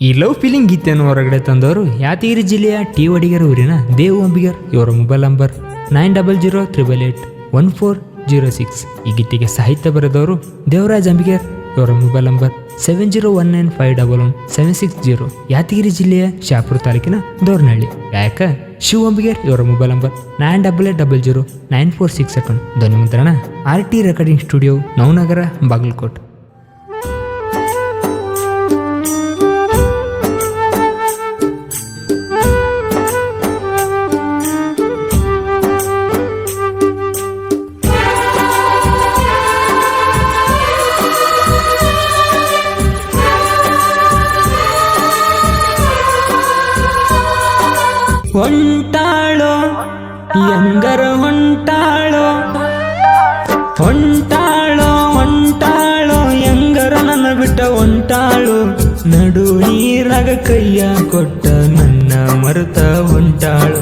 ಈ love feeling ಗೀತೆಯನ್ನು ಹೊರಗಡೆ ತಂದವರು ಯಾತಗಿರಿ ಜಿಲ್ಲೆಯ ಟಿ ವಡಿಗರ ಊರಿನ ದೇವ್ ಅಂಬಿಗರ್. ಇವರ mobile number nine double zero triple eight one four zero six. ಈ ಗೀತೆಗೆ ಸಾಹಿತ್ಯ ಬರೆದವರು ದೇವರಾಜ್ ಅಂಬಿಗರ್. ಇವರ mobile number seven zero one nine five double one seven six zero. Yadagiri ಜಿಲ್ಲೆಯ ಶಾಪುರ ತಾಲೂಕಿನ ದೋರ್ನಹಳ್ಳಿ ಗಾಯಕ ಶಿವ ಅಂಬಿಗರ್, ಇವರ mobile number nine double eight double zero nine four six second. ಧ್ವನಿ ಮುದ್ರಣ R T recording studio Navanagar, Bagalkot. ಎಂಗರ ಹೊಂಟಾಳೋ? ಹೊಂಟಾಳೋ ಹೊಂಟಾಳೋ? ಎಂಗರ ನನ್ನ ಬಿಟ್ಟ ಹೊಂಟಾಳು. ನಡು ನೀರಾಗ ಕೈಯ ಕೊಟ್ಟ ನನ್ನ ಮರುತ ಹೊಂಟಾಳು.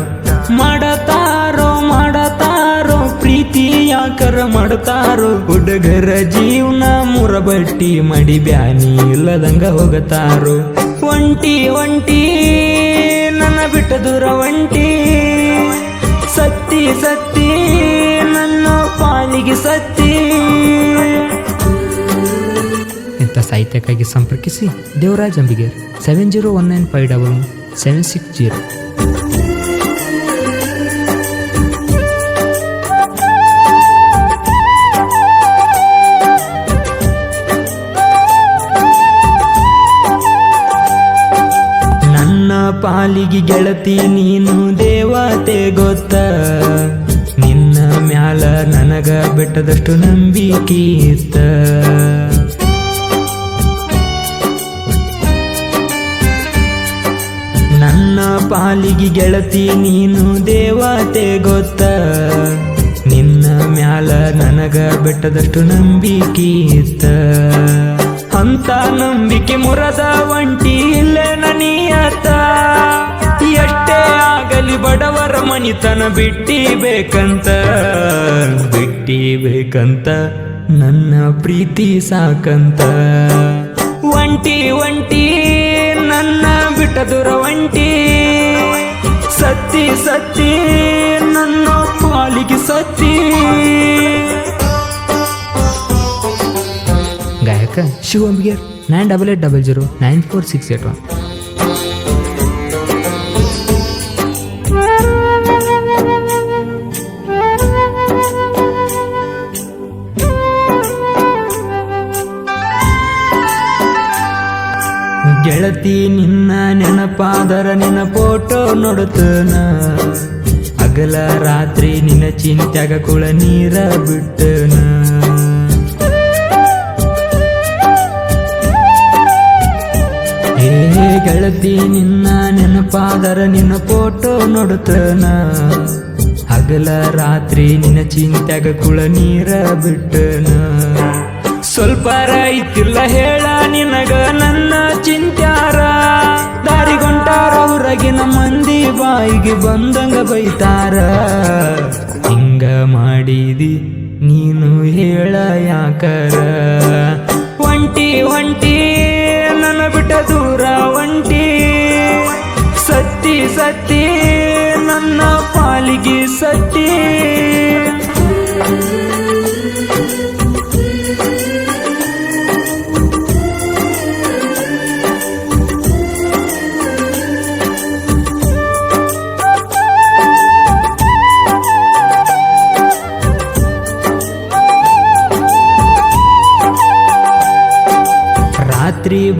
ಮಾಡತಾರೋ ಮಾಡತಾರೋ? ಪ್ರೀತಿ ಯಾಕರ ಮಾಡ್ತಾರೋ? ಹುಡುಗರ ಜೀವನ ಮುರಬಟ್ಟಿ ಮಡಿ ಬ್ಯಾನಿ ಇಲ್ಲದಂಗ ಹೋಗತಾರೋ? ಒಂಟಿ ಒಂಟಿ, ನನ್ನ ಬಿಟ್ಟ ದೂರ ಒಂಟಿ. ಸತ್ತಿ ಸತ್ತಿ, ನನ್ನ ಪಾಲಿಗೆ ಸತ್ತಿ. ಇಂಥ ಸಾಹಿತ್ಯಕ್ಕಾಗಿ ಸಂಪರ್ಕಿಸಿ Devaraj Ambiger seven zero one nine five double one seven six zero ಪಾಲಿಗೆ ಗೆಳತಿ ನೀನು ದೇವತೆ ಗೊತ್ತ. ನಿನ್ನ ಮ್ಯಾಲ ನನಗ ಬೆಟ್ಟದಷ್ಟು ನಂಬಿಕೆ ಇತ್ತ. ನನ್ನ ಪಾಲಿಗೆ ಗೆಳತಿ ನೀನು ದೇವತೆ ಗೊತ್ತ. ನಿನ್ನ ಮ್ಯಾಲ ನನಗ ಬೆಟ್ಟದಷ್ಟು ನಂಬಿಕೆ ಇತ್ತ. ಅಂತ ನಂಬಿಕೆ ಮುರದ ಒಂಟಿ ಇಲ್ಲೇ ನನಿಯತ ಎಷ್ಟೇ ಆಗಲಿ ಬಡವರ ಮನಿತನ ಬಿಟ್ಟಿ ಬೇಕಂತ ಬಿಟ್ಟಿ ಬೇಕಂತ ನನ್ನ ಪ್ರೀತಿ ಸಾಕಂತ. ಒಂಟಿ ಒಂಟಿ, ನನ್ನ ಬಿಟ್ಟ ದೂರ ಒಂಟಿ. ಸತ್ತಿ ಸತ್ತಿ, ನನ್ನ ಪಾಲಿಗೆ ಸತ್ತಿ. ಗಾಯಕ ಶಿವಂಬಿಗೆ nine double eight double zero nine four six eight one ಗೆಳತಿ ನಿನ್ನ ನೆನಪಾದರ ನಿನ್ನ ಫೋಟೋ ನೋಡುತ್ತನ? ಅಗಲ ರಾತ್ರಿ ನಿನ್ನ ಚಿಂತ್ಯಾಗ ಕುಳ ನೀರ ಬಿಟ್ಟನ? ಗೆಳತಿ ನಿನ್ನ ನೆನಪಾದರ ನಿನ್ನ ಫೋಟೋ ನೋಡುತ್ತನ? ಹಗಲ ರಾತ್ರಿ ನಿನ್ನ ಚಿಂತ್ಯಾಗ ಕುಳ ನೀರ ಬಿಟ್ಟನ? ಸ್ವಲ್ಪ ರೈತಿಲ್ಲ ಹೇಳ ನಿನಗ ನನ್ನ ಚಿಂತ್ಯಾರ. ದಾರಿಗೊಂಟಾರ ಹೊರಗಿನ ಮಂದಿ ಬಾಯಿಗೆ ಬಂದಂಗ ಬೈತಾರ. ಹಿಂಗ ಮಾಡಿದಿ ನೀನು ಹೇಳ ಯಾಕರ? ಒಂಟಿ ಒಂಟಿ. ನನ್ನ ಬಿಟ್ಟ ದೂರ ಒಂಟಿ. ಸತ್ತಿ ಸತ್ತಿ ನನ್ನ ಪಾಲಿಗೆ ಸತ್ತಿ.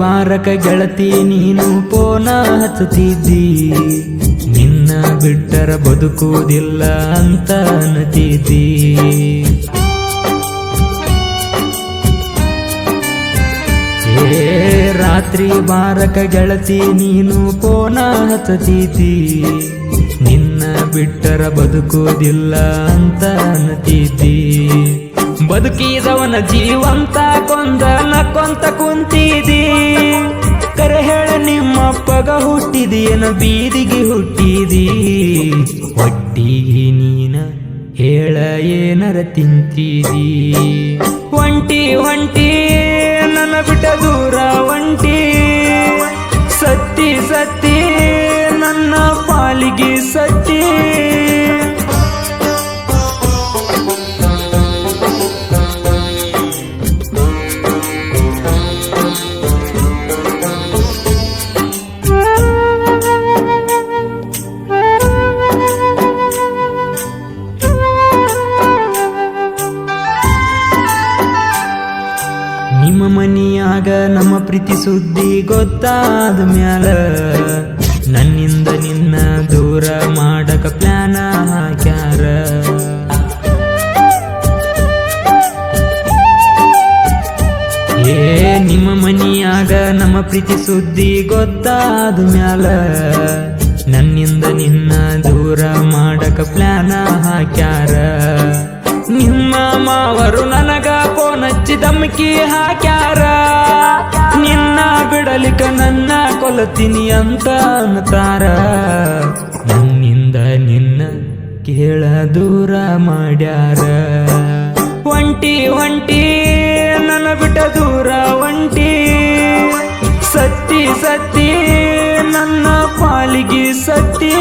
ಬಾರಕ ಗೆಳತಿ, ನೀನು ಪೋನ ಹಚ್ಚುತ್ತಿದ್ದಿ. ನಿನ್ನ ಬಿಟ್ಟರ ಬದುಕುವುದಿಲ್ಲ ಅಂತ ಅನ್ನತಿದ್ದಿ ರಾತ್ರಿ ಬಾರಕ ಗೆಳತಿ, ನೀನು ಪೋನ ಹಚ್ಚುತ್ತಿದ್ದಿ. ನಿನ್ನ ಬಿಟ್ಟರ ಬದುಕುವುದಿಲ್ಲ ಅಂತ ಅನ್ನತಿದ್ದಿ ಬದುಕಿದವನ ಜೀವಂತ ಕೊಂದ ನಕ್ಕೊಂತ ಕುಂತಿದಿ. ಕರೆ ಹೇಳ ನಿಮ್ಮಪ್ಪಗ ಹುಟ್ಟಿದೇನ ಬೀದಿಗೆ ಹುಟ್ಟಿದಿ. ಹೊಟ್ಟಿಗೆ ನೀನ ಹೇಳ ಏನರ ತಿಂತಿದಿ. ಒಂಟಿ ಒಂಟಿ ನನ್ನ ಬಿಟ್ಟ ಸುದ್ದಿ ಗೊತ್ತಾದ ಮ್ಯಾಲ ನನ್ನಿಂದ ನಿನ್ನ ದೂರ ಮಾಡಕ ಪ್ಲಾನ ಹಾಕ್ಯಾರ. ಏ, ನಿಮ್ಮ ಮನಿಯಾಗ ನಮ್ಮ ಪ್ರೀತಿ ಸುದ್ದಿ ಗೊತ್ತಾದ ಮ್ಯಾಲ ನನ್ನಿಂದ ನಿನ್ನ ದೂರ ಮಾಡಕ ಪ್ಲಾನ ಹಾಕ್ಯಾರ. ನಿಮ್ಮ ಮಾವರು ನನಗ ಫೋನ್ ಹಚ್ಚಿ ಧಮಕಿ ಹಾಕ್ಯಾರ. ನಿನ್ನ ಬಿಡಲಿಕ ನನ್ನ ಕೊಲತೀನಿ ಅಂತ ಅಂತಾರ. ನನ್ನಿಂದ ನಿನ್ನ ಕೇಳ ದೂರ ಮಾಡ್ಯಾರ. ಒಂಟಿ ಒಂಟಿ, ನನ್ನ ಬಿಟ್ಟ ದೂರ ಒಂಟಿ. ಸತ್ತಿ ಸತ್ತಿ, ನನ್ನ ಪಾಲಿಗೆ ಸತ್ತಿ.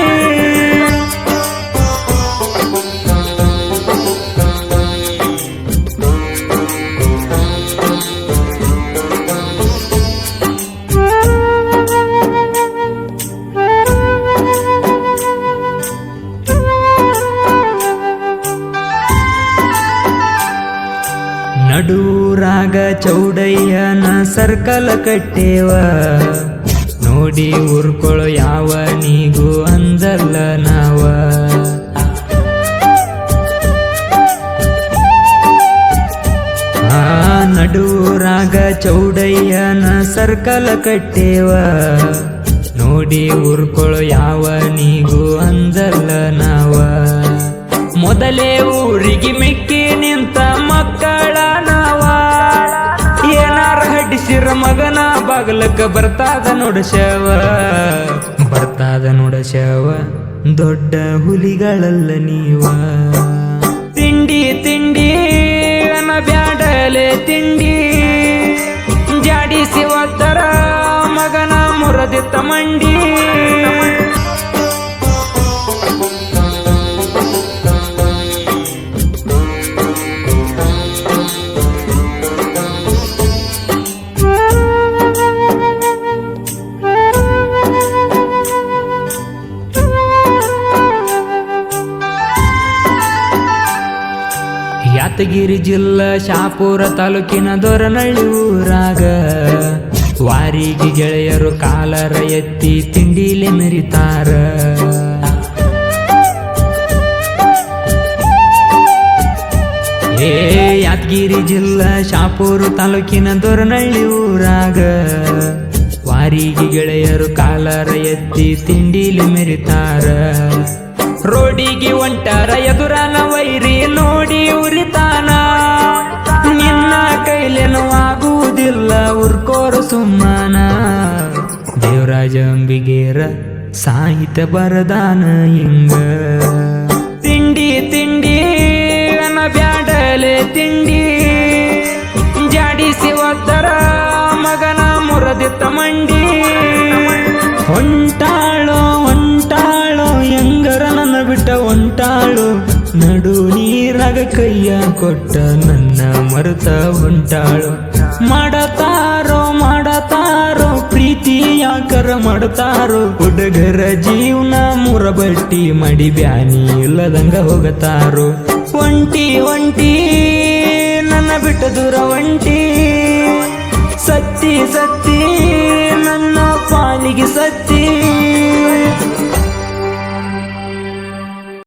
ಚೌಡಯ್ಯನ ಸರ್ಕಲ ಕಟ್ಟೇವ. ನೋಡಿ ಉರ್ಕೊಳೋ ಯಾವ ನೀಗೂ ಅಂದಲ್ಲ ನಾವ. ನಡೂರಾಗ ಚೌಡಯ್ಯನ ಸರ್ಕಲ ಕಟ್ಟೇವ. ನೋಡಿ ಉರ್ಕೊಳೋ ಯಾವ ನೀಗೂ ಅಂದಲ್ಲ ನಾವ. ಮೊದಲೇ ಊರಿಗೆ ಮೆಕ್ಕಿ ನಿಂತ ಮಕ್ಕಳ ಹಡಿಸಿರ ಮಗನ ಬಾಗಲಕ್ಕ ಬರ್ತಾದ ನೋಡಶವ ಬರ್ತಾದ ನೋಡಶವ ದೊಡ್ಡ ಹುಲಿಗಳಲ್ಲ ನೀವ. ತಿಂಡಿ ತಿಂಡಿ ಬ್ಯಾಡಲೆ ತಿಂಡಿ. ಜಾಡಿಸಿ ಒತ್ತರ ಮಗನ ಮುರದಿತ್ತ ಮಂಡಿ. ಯಾತಗಿರಿ ಜಿಲ್ಲಾ ಶಾಪುರ ತಾಲೂಕಿನ ದೊರನಳ್ಳಿ ಊರಾಗ. ವಾರಿಗೆ ಗೆಳೆಯರು ಕಾಲರ ಎತ್ತಿ ತಿಂಡಿಲಿ ಮೆರಿತಾರ. ಏ ಯಾದಗಿರಿ ಜಿಲ್ಲಾ ಶಾಪುರ ತಾಲೂಕಿನ ದೊರನಳ್ಳಿ ಊರಾಗ. ವಾರಿಗೆ ಗೆಳೆಯರು ಕಾಲರ ಎತ್ತಿ ತಿಂಡಿಲಿ ಮೆರಿತಾರ. ರೋಡಿಗೆ ಒಂಟರ ಎದುರನ ವೈರಿ ನೋಡಿ ಉರಿತಾನ. ನಿನ್ನ ಕೈಲೇನು ಆಗುವುದಿಲ್ಲ, ಉರ್ಕೋರು ಸುಮ್ಮನ. ದೇವರಾಜ ಅಂಬಿಗೇರ ಸಾಹಿತ್ಯ ಬರದಾನ ಹಿಂಗ. ತಿಂಡಿ ತಿಂಡಿ ಬ್ಯಾಡಲೆ ತಿಂಡಿ. ಜಾಡಿಸಿ ಒದ್ದರ ನೀರಾಗ ಕೈಯ ಕೊಟ್ಟ ನನ್ನ ಮರುತ ಹೊಂಟಾಳು. ಮಾಡತಾರೋ ಮಾಡತಾರೋ ಪ್ರೀತಿ ಯಾಕರ ಮಾಡ್ತಾರೋ ಹುಡುಗರ ಜೀವನ ಮುರಬಟ್ಟಿ ಮಡಿ ಬ್ಯಾನಿ ಇಲ್ಲದಂಗ ಹೋಗತಾರೋ. ಒಂಟಿ ಒಂಟಿ, ನನ್ನ ಬಿಟ್ಟ ದೂರ ಒಂಟಿ. ಸತ್ತಿ ಸತ್ತಿ, ನನ್ನ ಪಾಲಿಗೆ ಸತ್ತಿ.